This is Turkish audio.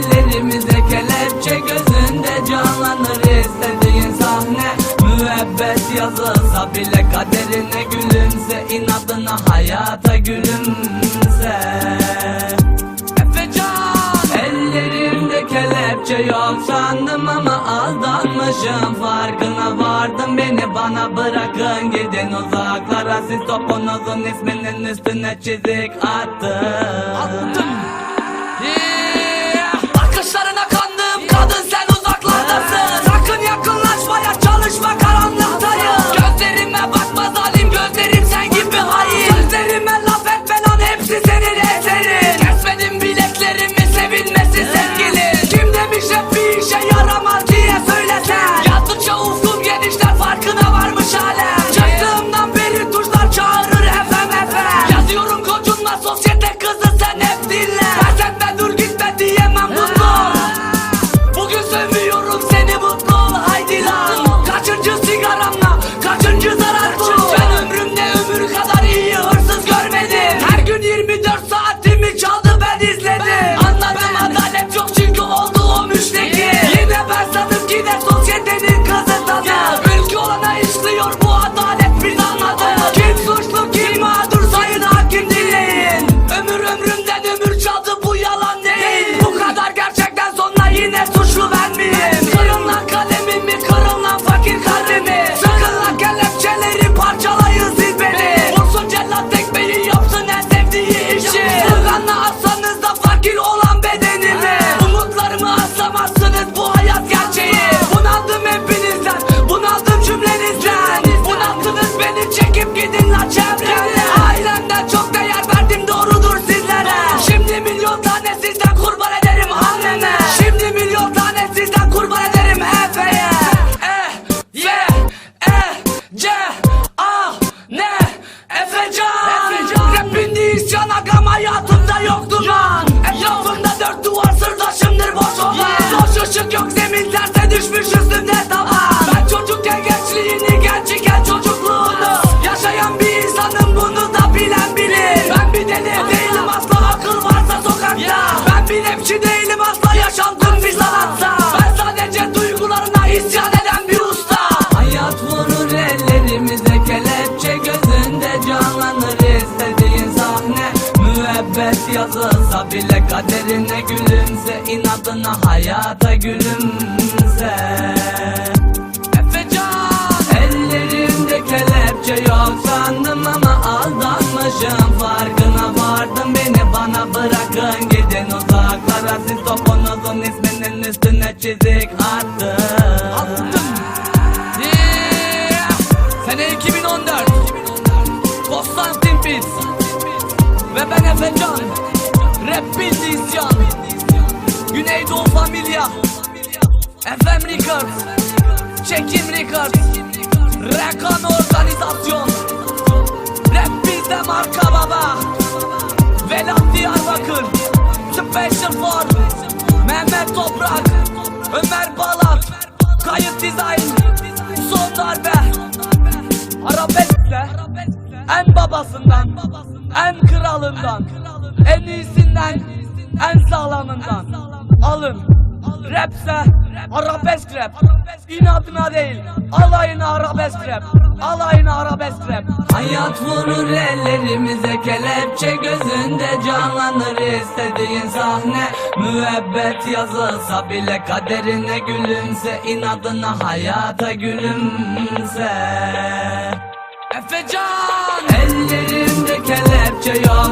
Ellerimize kelepçe gözünde canlanır istediğin sahne. Müebbet yazılsa bile kaderine gülümse inadına hayata gülümse Efecan Ellerimde kelepçe yok sandım ama aldanmışım. Farkına vardım beni bana bırakın gidin uzaklara. Siz topunuzun isminin üstüne çizik attım. Yeah. yıldızdan hep dinle Bazen ben kırın lan hayatımda yoktu lan. Etrafımda dört duvar sırdaşımdır boş olan. Boş ışık yok zemin terse düşmüş üstümde taban Ben çocukken gençliğini gençken çocukluğunu Yaşayan bir insanım bunu da bilen bilir. Ben bir deli değilim asla akıl varsa sokakta. Ben bir rapçi değilim asla yaşantım bir sanatsa Ben sadece duygularına isyan eden bir usta. Hayat vurur ellerimize kelepçe gözünde canlanır Müebbet yazılsa bile kaderine gülümse inadına hayata gülümse. Efecan Ellerimde kelepçe yok sandım ama aldanmışım. Farkına vardım beni bana bırakın gidin. Uzaklara Siz topunuzun isminin üstüne çizik attım. Yeah! Sene 2014 FM Records Çekim Records Rekan Organizasyon. Rap bizde marka baba. Velat Diyarbakır Special for Mehmet Toprak Ömer Balat Kayıt Design Son darbe. Arabeskle En babasından En kralından En iyisinden En sağlamından. Alın Rapse Arabesk rap. İnadına değil Alayına arabesk rap. Alayına arabesk rap. Hayat vurur ellerimize kelepçe gözünde canlanır istediğin sahne. Müebbet yazılsa bile kaderine gülümse inadına hayata gülümse. Efecan Ellerimde kelepçe yok